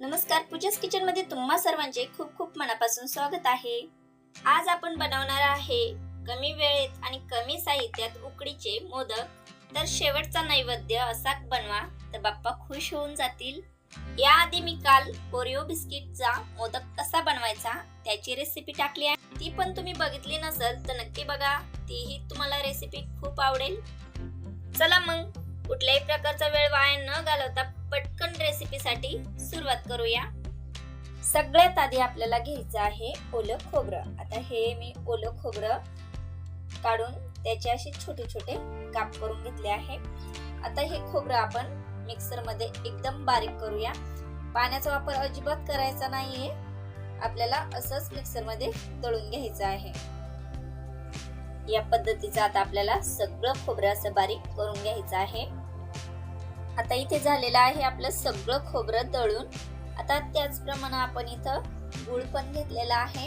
नमस्कार पूजाच किचनमध्ये तुम्हा सर्वांचे खूप खूप मनापासून स्वागत आहे. आज आपण बनवणार आहे कमी वेळेत आणि कमी साहित्यात उकडीचे मोदक. तर शेवटचा नैवेद्य असा बनवा तर बाप्पा खुश होऊन जातील. याआधी मी काल ओरिओ बिस्किटचा मोदक कसा बनवायचा त्याची रेसिपी टाकली आहे. ती पण तुम्ही बघितली नसेल तर नक्की बघा. तीही तुम्हाला रेसिपी खूप आवडेल. चला मग कुठल्याही प्रकारचा वेळ वाया न घालवता पटकन रेसिपीसाठी सुरुवात करूया. सगळ्यात आधी आपल्याला घ्यायचं आहे ओलं खोबरं. आता हे मी ओलं खोबरं काढून त्याचे असे छोटे छोटे काप करून घेतले आहे. आता हे खोबरं आपण मिक्सरमध्ये एकदम बारीक करूया. पाण्याचा वापर अजिबात करायचा नाहीये. आपल्याला असंच मिक्सरमध्ये तळून दळून घ्यायचं आहे. या पद्धतीचं आता आपल्याला सगळं खोबरं असं बारीक करून घ्यायचं आहे. आता इथे झालेलं आहे आपलं सगळं खोबरं दळून. आता त्याचप्रमाणे आपण इथं गुळ पण घेतलेला आहे.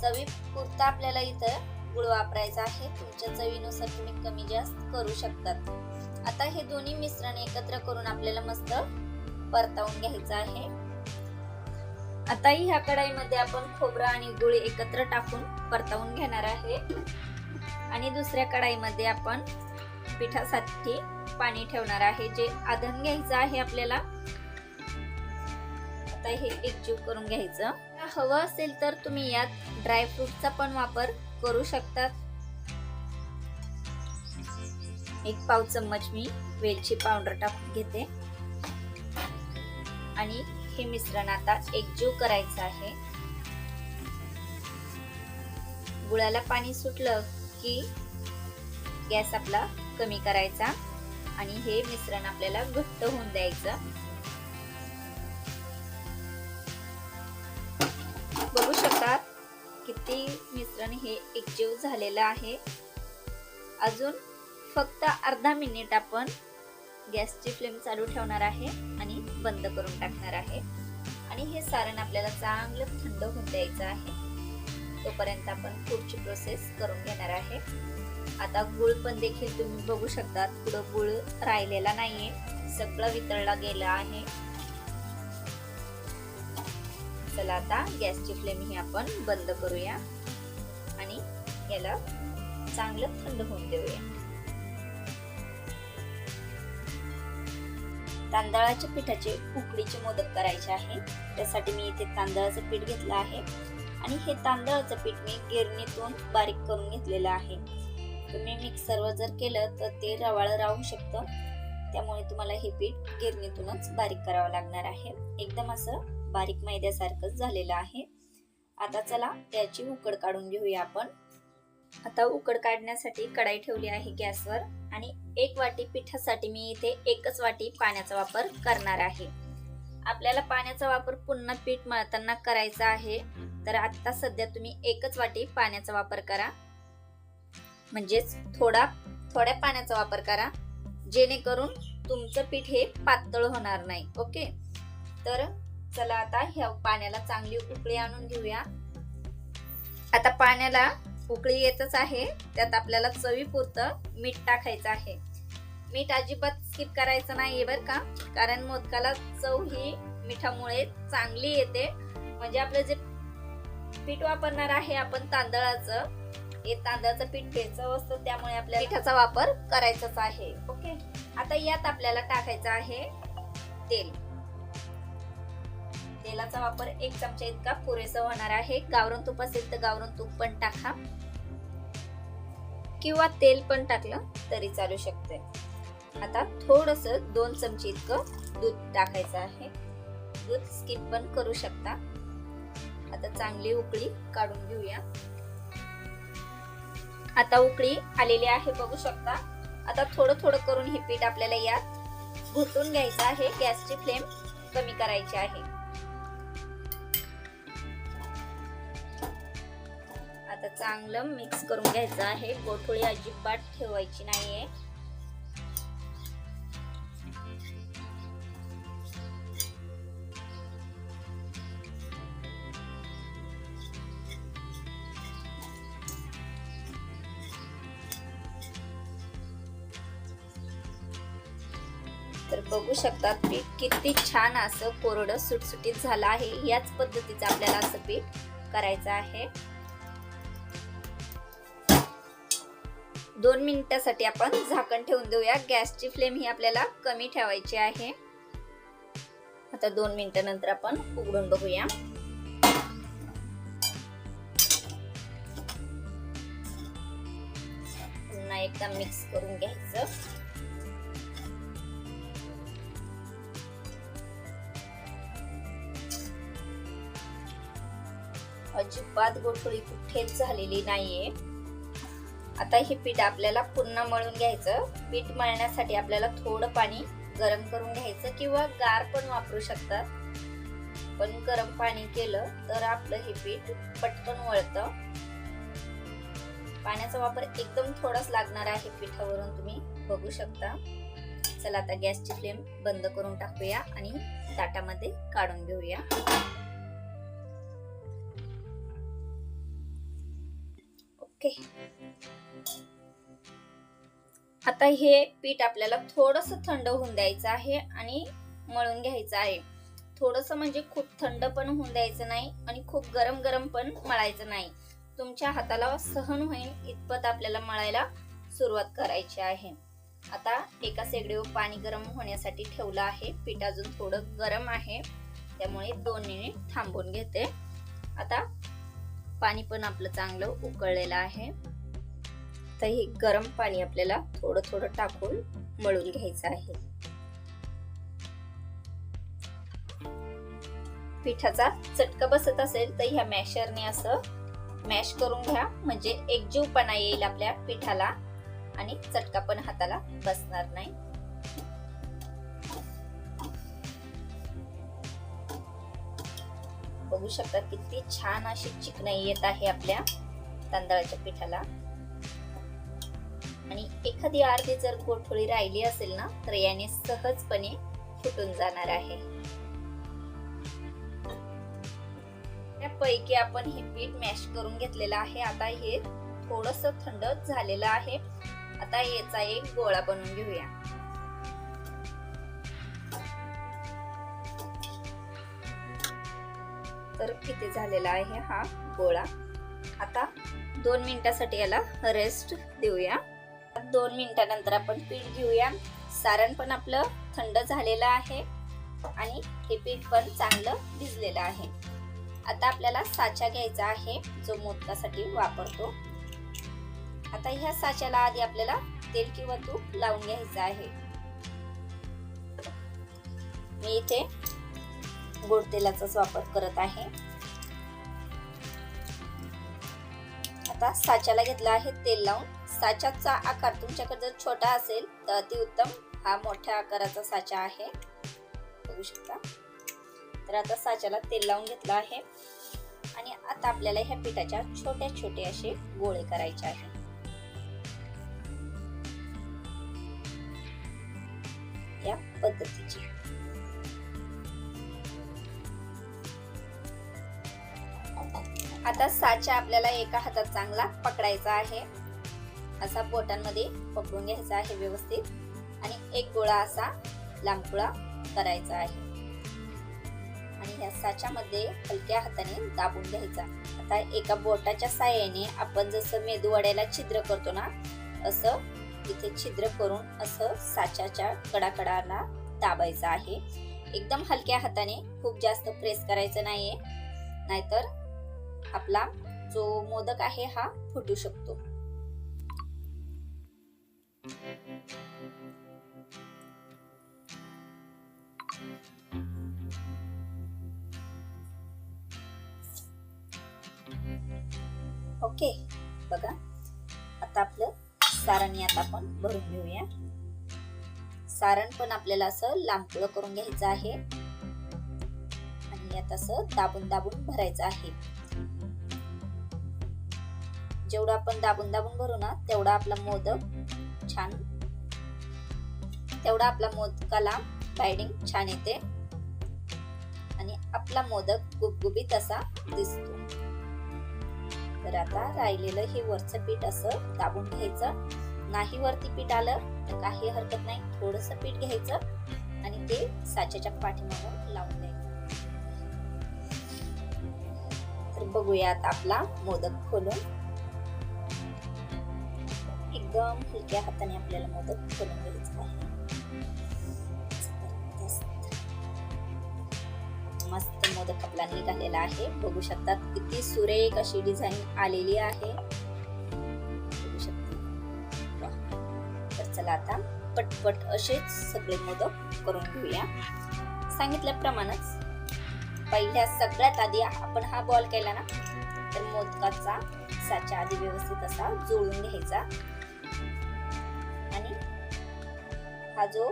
चवी पुरता आपल्याला इथं गुळ वापरायचा आहे. तुमच्या चवीनुसार तुम्ही कमी जास्त करू शकतात. आता हे दोन्ही मिश्रण एकत्र करून आपल्याला मस्त परतावून घ्यायचं आहे. आता ह्या कढाईमध्ये आपण खोबरं आणि गुळ एकत्र टाकून परतावून घेणार आहे. आणि दुसऱ्या कढाईमध्ये आपण पिठासाठी पाणी ठेवणार आहे. जे आधण घ्यायचं आहे आपल्याला. आता हे एकजीव करून घ्यायचं. हवं असेल तर तुम्ही यात ड्रायफ्रूटचा पण वापर करू शकतात एक पाव चम्मच मी वेलची पावडर टाकून घेते. आणि हे मिश्रण आता एकजीव करायचं आहे. गुळाला पाणी सुटलं की गॅस आपला कमी करायचा. आणि हे मिश्रण आपल्याला घट्ट होऊन द्यायचं. बघू शकता किती मिश्रण हे एकजीव झालेलं आहे. अजून फक्त अर्धा मिनिट आपण गॅसची फ्लेम चालू ठेवणार आहे आणि बंद करून टाकणार आहे. आणि हे सारण आपल्याला चांगलं थंड होऊन द्यायचं आहे. तोपर्यंत आपण पुढची प्रोसेस करून घेणार आहे. आता गुळ पण देखील तुम्ही बघू शकता पुढं गुळ राहिलेला नाहीये. सगळं वितळला गेलं आहे. चला आता गॅसची फ्लेम ही आपण बंद करूया. आणि याला चांगलं थंड होऊन देऊया. तांदळाच्या पिठाचे उकडीचे मोदक करायचे आहे. त्यासाठी मी इथे तांदळाचं पीठ घेतलं आहे. आणि हे तांदळाचं पीठ मी गिरणीतून बारीक करून घेतलेलं आहे. तुम्ही मिक्सरवर जर केलं तर ते रवाळ राहू शकतं. त्यामुळे तुम्हाला हे पीठ गिरणीतूनच बारीक करावं लागणार आहे. एकदम असं बारीक मैद्यासारखंच झालेलं आहे. आता चला त्याची उकड काढून घेऊया आपण. आता उकड काढण्यासाठी कढाई ठेवली आहे गॅसवर आणि एक वाटी पिठासाठी मी इथे एकच वाटी पाण्याचा वापर करणार आहे. आपल्याला पाण्याचा वापर पुन्हा पीठ मळताना करायचा आहे. तर आत्ता सध्या तुम्ही एकच वाटी पाण्याचा वापर करा. म्हणजेच थोडा थोड्या पाण्याचा वापर करा. जेणेकरून तुमचं पीठ हे पातळ होणार नाही. ओके? तर चला आता ह्या पाण्याला चांगली उकळी आणून घेऊया. आता पाण्याला उकळी येतच आहे. त्यात आपल्याला चवीपुरतं मीठ टाकायचं आहे. मीठ अजिबात स्किप करायचं नाहीये बरं का? कारण मोदकाला चव ही मिठामुळे चांगली येते. म्हणजे आपलं जे पीठ वापरणार आहे आपण तांदळाचं हे तांदळाचं पीठ घ्यायचं असतं त्यामुळे आपल्या पिठाचा वापर करायचाच आहे. ओके. आता यात आपल्याला टाकायचं आहे तेल. तेलाचा वापर एक चमचा इतका पुरेसा होणार आहे. गावरण तूप असेल तर गावरण तूप पण टाका. किंवा तेल पण टाकलं तरी चालू शकते आता थोडस दोन चमचे इतकं दूध टाकायचं आहे. दूध स्किप पण करू शकता. आता चांगली उकळी काढून घेऊया. आता उकळी आलेली आहे बघू शकता. आता थोडं थोडं करून हे पीठ आपल्याला यात घुटून घ्यायचं आहे. गॅसची फ्लेम कमी करायची आहे. आता चांगलं मिक्स करून घ्यायचं आहे. गोठोळी अजिबात ठेवायची नाहीये. बघू शकता पीठ. किती छान असं कोरडं सुटसुटीत झालं आहे. याच पद्धतीचं आपल्याला असं पीठ करायचं आहे. दोन मिनिटासाठी आपण झाकण ठेवून देऊया. गॅसची फ्लेम ही आपल्याला कमी ठेवायची आहे. आता दोन मिनिटानंतर आपण उघडून बघूया. पुन्हा एकदा मिक्स करून घ्यायचं. अजिबात गोठळी कुठेच झालेली नाहीये. आता हे पीठ आपल्याला पुन्हा मळून घ्यायचं. पीठ मळण्यासाठी आपल्याला थोडं पाणी गरम करून घ्यायचं किंवा गार पण वापरू शकतात. पण गरम पाणी केलं तर आपलं हे पीठ पटकन वळतं पाण्याचा वापर एकदम थोडाच लागणार आहे पिठावरून तुम्ही बघू शकता. चला आता गॅसची फ्लेम बंद करून टाकूया आणि ताटामध्ये काढून घेऊया. ओके. आता हे पीठ आपल्याला थोडस थंड होऊन द्यायचं आहे आणि मळून घ्यायचं आहे. थोडस म्हणजे खूप थंड पण होऊन द्यायचं नाही आणि खूप गरम गरम पण मळायचं नाही. तुमच्या हाताला सहन होईल इतपत आपल्याला मळायला सुरुवात करायची आहे. आता एका सेगडीवर पाणी गरम होण्यासाठी ठेवलं आहे. पीठ अजून थोडं गरम आहे. त्यामुळे दोन मिनिट थांबून घेते. आता पाणी पण आपलं चांगलं उकळलेलं आहे. तर हे गरम पाणी आपल्याला थोडं थोडं टाकून मळून घ्यायचं आहे. पिठाचा चटका बसत असेल तर ह्या मॅशरने असं मॅश करून घ्या. म्हणजे एकजीवपणा येईल आपल्या पिठाला आणि चटका पण हाताला बसणार नाही. बघू शकता किती छान अशी चिकनाई येत आहे आपल्या तांदळाच्या पिठाला. आणि एखादी अर्धी जर गोठोळी राहिली असेल ना तर याने सहजपणे फुटून जाणार आहे. त्यापैकी आपण हे पीठ मॅश करून घेतलेलं आहे. आता हे थोडस थंड झालेलं आहे. आता याचा एक गोळा बनवून घेऊया. तर किती झालेला आहे हा गोळा. आता दोन मिनिटासाठी याला रेस्ट देऊया. दोन मिनिटानंतर आपण पीठ घेऊया. सारण पण आपलं थंड झालेलं आहे आणि हे पीठ पण चांगलं भिजलेलं आहे. आता आपल्याला साचा घ्यायचा आहे जो मोदकासाठी वापरतो. आता ह्या साच्याला आधी आपल्याला तेल किंवा तूप लावून घ्यायचं आहे. मी इथे गोड तेलाचाच वापर करत आहे. आता साच्याला घेतला आहे तेल लावून. साच्याचा आकार तुमच्याकडे जर छोटा असेल तर अतिउत्तम हा मोठ्या आकाराचा साचा आहे. बघू शकता. तर आता साच्याला तेल लावून घेतलं आहे. आणि आता आपल्याला ह्या पिठाच्या छोट्या छोटे असे गोळे करायचे आहे. या पद्धतीचे. आता साचा आपल्याला एका हातात चांगला पकडायचा आहे. असा बोटांमध्ये पकडून घ्यायचा आहे व्यवस्थित. आणि एक गोळा असा लांबगोळा करायचा आहे. आणि ह्या साच्यामध्ये हलक्या हाताने दाबून घ्यायचा. आता एका बोटाच्या साह्याने आपण जसं मेदू वड्याला छिद्र करतो ना असं इथे छिद्र करून असं साच्याच्या कडाकडाला दाबायचं आहे. एकदम हलक्या हाताने खूप जास्त प्रेस करायचं नाहीये. नाहीतर आपला जो मोदक आहे हा फुटू शकतो. ओके बघा. आता आपलं सारण यात आपण भरून घेऊया. सारण पण आपल्याला असं लांबकुळं करून घ्यायचं आहे. आणि यात असं दाबून दाबून भरायचं आहे. जेवढं आपण दाबून दाबून भरू ना तेवढा आपला मोदक छान तेवढा आपला मोदकाला बायडिंग छान येते. आणि आपला मोदक गुबगुबीत असा दिसतो. तर आता राहिलेलं हे वरचं पीठ असं दाबून घ्यायचं. नाही वरती पीठ आलं तर काही हरकत नाही. थोडस पीठ घ्यायचं आणि ते साच्याच्या पाठीमागून लावून द्यायचं. तर बघूया आता आपला मोदक खोलून. एकदम हलक्या हाताने आपल्याला मोदक करून घ्यायचं आहे. मस्त मोदक आपला निघालेला आहे. बघू शकतात किती सुरेख अशी डिझाईन आलेली आहे. बघू शकता. तर चला आता पटपट असेच सगळे मोदक करून घेऊया. सांगितल्याप्रमाणेच पहिल्या सगळ्यात आधी आपण हा बॉल केला ना तर मोदकाचा साच्या आधी व्यवस्थित असा जुळून घ्यायचा. हा जो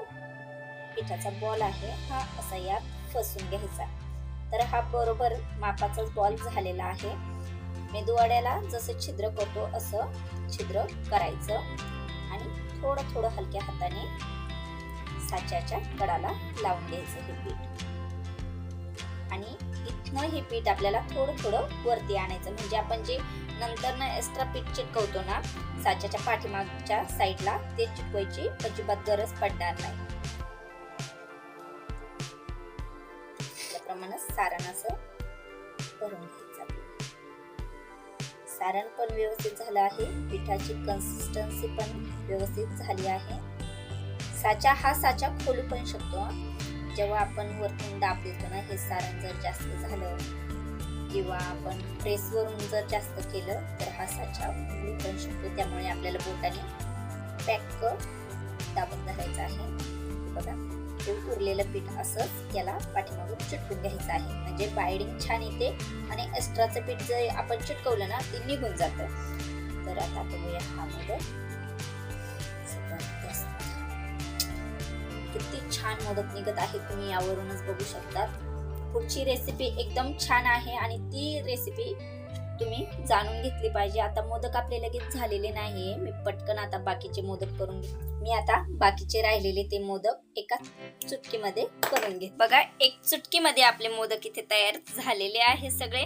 पिठाचा बॉल आहे हा असा यात फसून घ्यायचा. तर हा बरोबर मापाचाच बॉल झालेला आहे. मेदूवाड्याला जसं छिद्र करतो असं छिद्र करायचं. आणि थोडं थोडं हलक्या हाताने साच्याच्या कडाला लावून द्यायचं हे पीठ. आणि इथनं हे पीठ आपल्याला थोडं थोडं वरती आणायचं. म्हणजे आपण जे नंतर ना एक्स्ट्रा पीठ चिटकवतो ना साच्याच्या पाठीमागच्या साईडला ते चिटकवायची अजिबात गरज पडणार नाही. त्याप्रमाणे सारण असं भरून घ्यायचं आपल्याला. सारण पण व्यवस्थित झालं आहे. पिठाची कन्सिस्टन्सी पण व्यवस्थित झाली आहे. साचा हा साचा खोलू पण शकतो जेव्हा आपण वरतून दाब देतो ना हे सारण जर जास्त झालं किंवा आपण प्रेसवरून जर जास्त केलं तर हा साचा खोलू शकतो. त्यामुळे आपल्याला बोटाने पॅक दाबत धरायचं आहे. बघा ते उरलेलं पीठ असंच याला पाठीमागून चिटकून घ्यायचं आहे. म्हणजे बायडिंग छान येते आणि एक्स्ट्राचं पीठ जर आपण चिटकवलं ना ते निघून जातं. तर आता बघूया हा मोदक किती छान मोदक निघत आहे तुम्ही यावरूनच बघू शकता पुढची रेसिपी एकदम छान आहे आणि ती रेसिपी तुम्ही जाणून घेतली पाहिजे. आता मोदक आपले लगेच झालेले नाही मी पटकन आता बाकीचे मोदक करून घे मी आता बाकीचे राहिलेले ते मोदक एका चुटकीमध्ये करून घेत. बघा एक चुटकीमध्ये आपले मोदक इथे तयार झालेले आहे सगळे.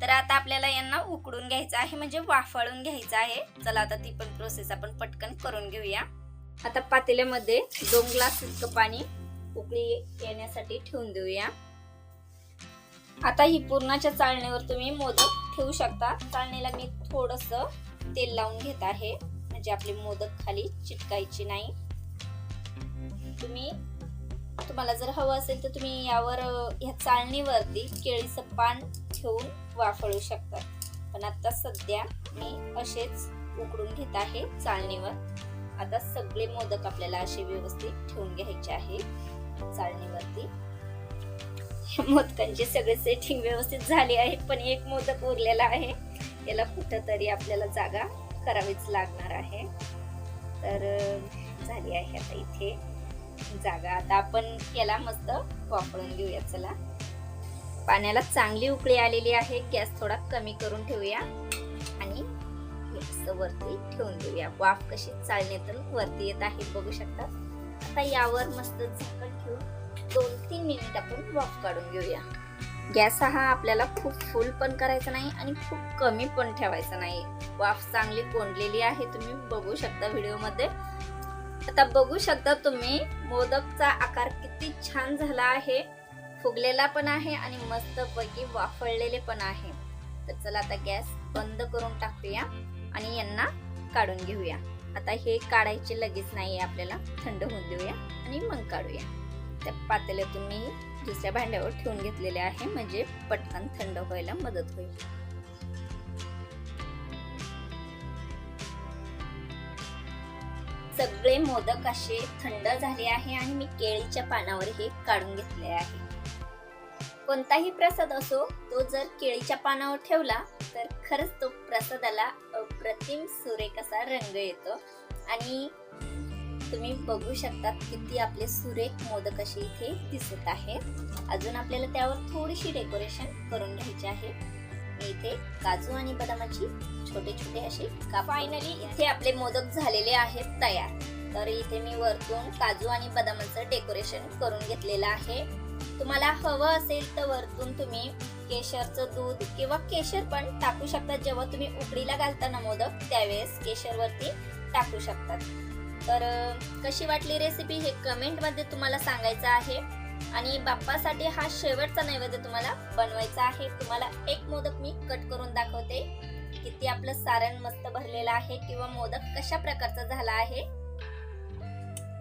तर आता आपल्याला यांना उकडून घ्यायचं आहे म्हणजे वाफळून घ्यायचं आहे. चला आता ती पण प्रोसेस आपण पटकन करून घेऊया. आता पातेल्यामध्ये दोन ग्लास इतकं पाणी उकळी येण्यासाठी ठेवून देऊया. आता ही पूर्णाच्या चाळणीवर तुम्ही मोदक ठेवू शकता. चाळणीला मी थोडस तेल लावून घेत आहे. म्हणजे आपले मोदक खाली चिटकायचे नाही. तुम्ही तुम्हाला जर हवं असेल तर तुम्ही यावर ह्या चाळणीवरती केळीचं पान ठेवून वाफळू शकता. पण आता सध्या मी असेच उकडून घेत आहे चाळणीवर. आता सगळे मोदक आपल्याला असे व्यवस्थित ठेवून घ्यायचे आहे. चाळणीवरती. मोदकांची सगळे सेटिंग व्यवस्थित झाली आहे पण एक मोदक उरलेला आहे. याला कुठंतरी आपल्याला जागा करावीच लागणार आहे. तर झाली आहे आता इथे जागा. आता आपण याला मस्त वापरून घेऊया चला. पाण्याला चांगली उकळी आलेली आहे. गॅस थोडा कमी करून ठेवूया. असं वरती ठेवून देऊया. वाफ कशी चालण्यातून वरती येत आहे बघू शकता. आता यावर मस्त झाकण ठेवून दोन तीन मिनिट आपण वाफ काढून घेऊया. गॅस हा आपल्याला खूप फुल पण करायचा नाही आणि खूप कमी पण ठेवायचा नाही. वाफ चांगली कोंडलेली आहे तुम्ही बघू शकता व्हिडिओमध्ये. आता बघू शकता तुम्ही मोदकचा आकार किती छान झाला आहे. फुगलेला पण आहे आणि मस्त पैकी वाफळलेले पण आहे. तर चला आता गॅस बंद करून टाकूया. आणि यांना काढून घेऊया. आता हे काढायचे लगेच नाही आपल्याला. थंड होऊन देऊया आणि मग काढूया. त्या पातेल्यातून मी दुसऱ्या भांड्यावर ठेवून घेतलेले आहे. म्हणजे पटकन थंड व्हायला मदत होईल. सगळे मोदक असे थंड झाले आहे आणि मी केळीच्या पानावर हे काढून घेतले आहे. कोणताही प्रसाद असो तो जर केळीच्या पानावर ठेवला तर खरंच तो प्रसादाला अप्रतिम सुरेख असा रंग येतो. आणि तुम्ही बघू शकता किती आपले सुरेख मोदक असे इथे दिसत आहेत अजून आपल्याला त्यावर थोडीशी डेकोरेशन करून घ्यायची आहे. मी इथे काजू आणि बदामाची छोटे छोटे असे का फायनली इथे आपले मोदक झालेले आहेत तयार. तर इथे मी वरतून काजू आणि बदामाचं डेकोरेशन करून घेतलेलं आहे. तुम्हाला हवं असेल तर वरतून तुम्ही केशरचं दूध किंवा केशर पण टाकू शकता. जेव्हा तुम्ही उकडीला घालताना मोदक त्यावेळेस केशरवरती टाकू शकतात तर कशी वाटली रेसिपी हे कमेंटमध्ये तुम्हाला सांगायचं आहे. आणि बाप्पासाठी हा शेवटचा नैवेद्य तुम्हाला बनवायचा आहे. तुम्हाला एक मोदक मी कट करून दाखवते. किती आपलं सारण मस्त भरलेलं आहे किंवा मोदक कशा प्रकारचा झाला आहे.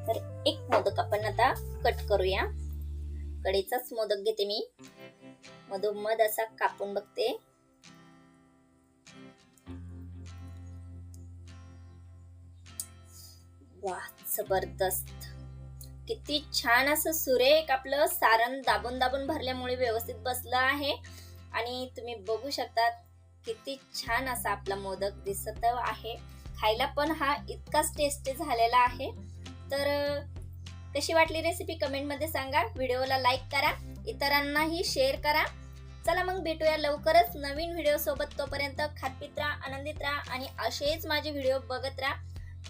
तर एक मोदक आपण आता कट करूया. कडेचाच मोदक घेते मी. मधोमध असा कापून बघते. वा जबरदस्त. किती छान असं सुरेख आपलं सारण दाबून दाबून भरल्यामुळे व्यवस्थित बसलं आहे. आणि तुम्ही बघू शकतात किती छान असा आपला मोदक दिसत आहे. खायला पण हा इतकाच टेस्टी झालेला आहे. तर कशी वाटली रेसिपी कमेंटमध्ये सांगा. व्हिडिओला लाईक करा. इतरांनाही शेअर करा. चला मग भेटूया लवकरच नवीन व्हिडिओ सोबत. तोपर्यंत खातपित राहा आनंदित राहा आणि असेच माझे व्हिडिओ बघत राहा.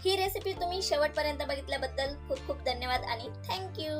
ही रेसिपी तुम्ही शेवटपर्यंत बघितल्याबद्दल खूप खूप धन्यवाद आणि थँक्यू